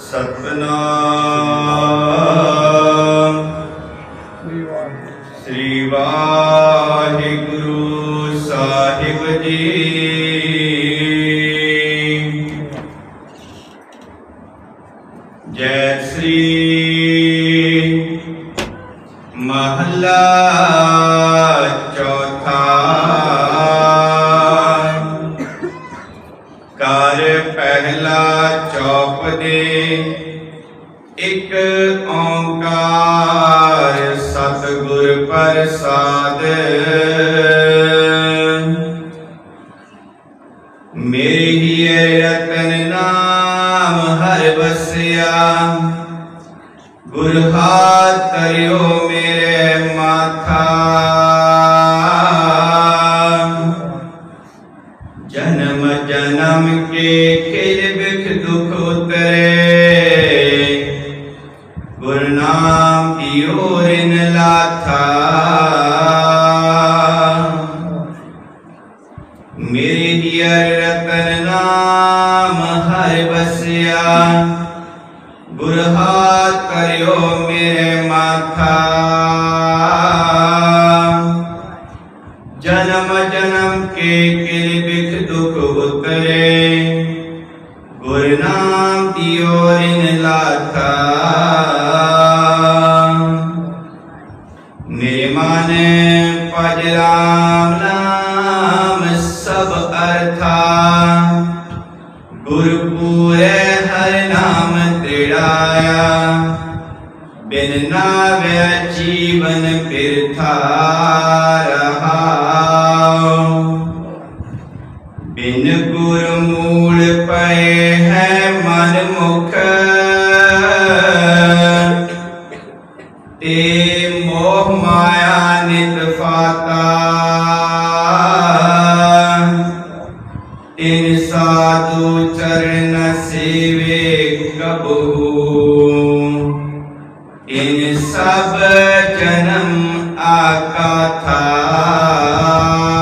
ਸਤਨਾਮ। ਸ੍ਰੀ ਵਾਹਿਗੁਰੂ ਸਾਹਿਬ ਜੀ। ਜੈ ਸ੍ਰੀ ਮਹੱਲਾ ਚੌਥਾ। ਕਰ ਪਹਿਲਾ ਚੌਪ ਦੇ। ਇੱਕ ਓੰਕਾਰ ਸਤਿਗੁਰ ਪ੍ਰਸਾਦ। ਮੇਰੇ ਹੀ ਰਤਨ ਨਾਮ ਹਰ ਬਸਿਆ ਗੁਰ ਹਾਥ ਕਰਿਓ ਮੇਰੇ ਮਾਥਾ। ਜਨਮ ਖਿਲ ਬਿਖ ਦੁਖ ਉਤਰੇ। ਗੁਰ ਨਾਮ ਕੀ ਲਾਥਾ। ਮੇਰੇ ਹੀਰ ਰਤਨ ਨਾਮ ਹਰਿ ਬਸਿਆ ਗੁਰ ਹਾਥ ਕਰਿਓ ਮੇਰੇ ਮਾਥਾ। ਜਨਮ ਜਨਮ ਕੇ ਗੁਰ ਨਾਮ ਦੀ ਓਰਿਨ ਲਾਥਾ ਮੇਰੇ ਮਨ ਭਜ ਰਾਮ ਨਾਮ ਸਭ ਅਰਥਾ। ਗੁਰ ਪੂਰੇ ਹਰ ਨਾਮ ਤੇੜਾਇਆ। ਬਿਨ ਨਾਵੇ ਜੀਵਨ ਬਿਰਥਾ ਰਹਾਉ। ਬਿਨ ਗੁਰ ਮੂਲ ਪਏ ਹੈ ਮਨ ਮੁਖ ਤੇ ਮੋਹ ਮਾਇਆ ਨਿਤ ਫਾਤਾ। ਤਿਨ ਸਾਧੂ ਚਰਨ ਸੇਵੇ ਕਬੂ ਇਨ ਸਭ ਜਨਮ ਆਕਾਥਾ। ਜਿਨ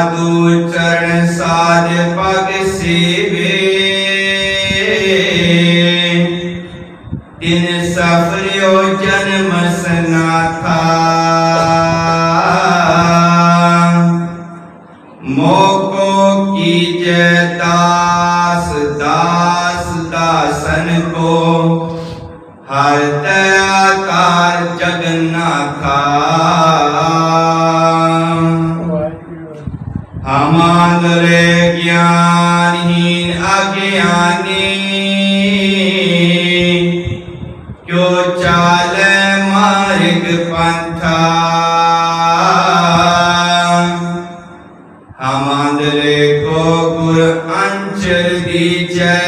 ਸਾਧੂ ਚਰਨ ਸਾਜ ਪਗ ਸੇਵੇ। ਦਿਨ ਸਫਰਿਓ ਜਨਮ ਸਨਾਥਾ। ਮੋਕੋ ਕੀ ਜੈ ਦਾਸ ਦਾਸ ਦਾਸਨ ਕੋ। ਹਰ ਦਇਆ ਕਾਰ ਜਗਨਾਥਾ ਮੰਗਲੇ ਗਿਆਨਹੀਨ ਅਗਿਆਨੀ ਜੋ ਚਾਲੇ ਮਾਰਗ ਪੰਥਾ ਹਮੰਦਰੇ ਕੋ ਗੁਰ ਅੰਚਰ ਦੀਜੈ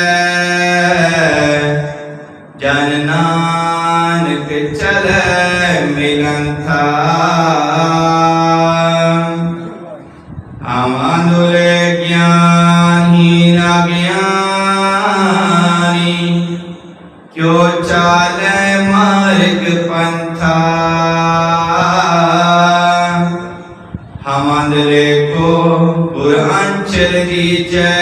ਜਨ ਨਾਨਕ ਚਲੇ ਮਿਲਨ ਥਾ ਗਿਆਨੀ। ਕਿਉ ਚਾਲੈ ਮਾਰਗ ਪੰਥਾ? ਹਮੰਦਲੇ ਕੋ ਗੁਰ ਅੰਚਲ ਦੀਜੈ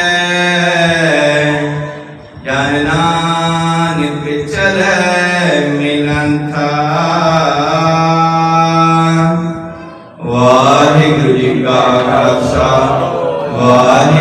ਜਨ ਨਾਨਕ ਚਲੈ ਮਿਲੰਥਾ। ਵਾਹਿਗੁਰੂ ਜੀ ਕਾ ਖਾਲਸਾ, ਵਾਹਿਗੁਰੂ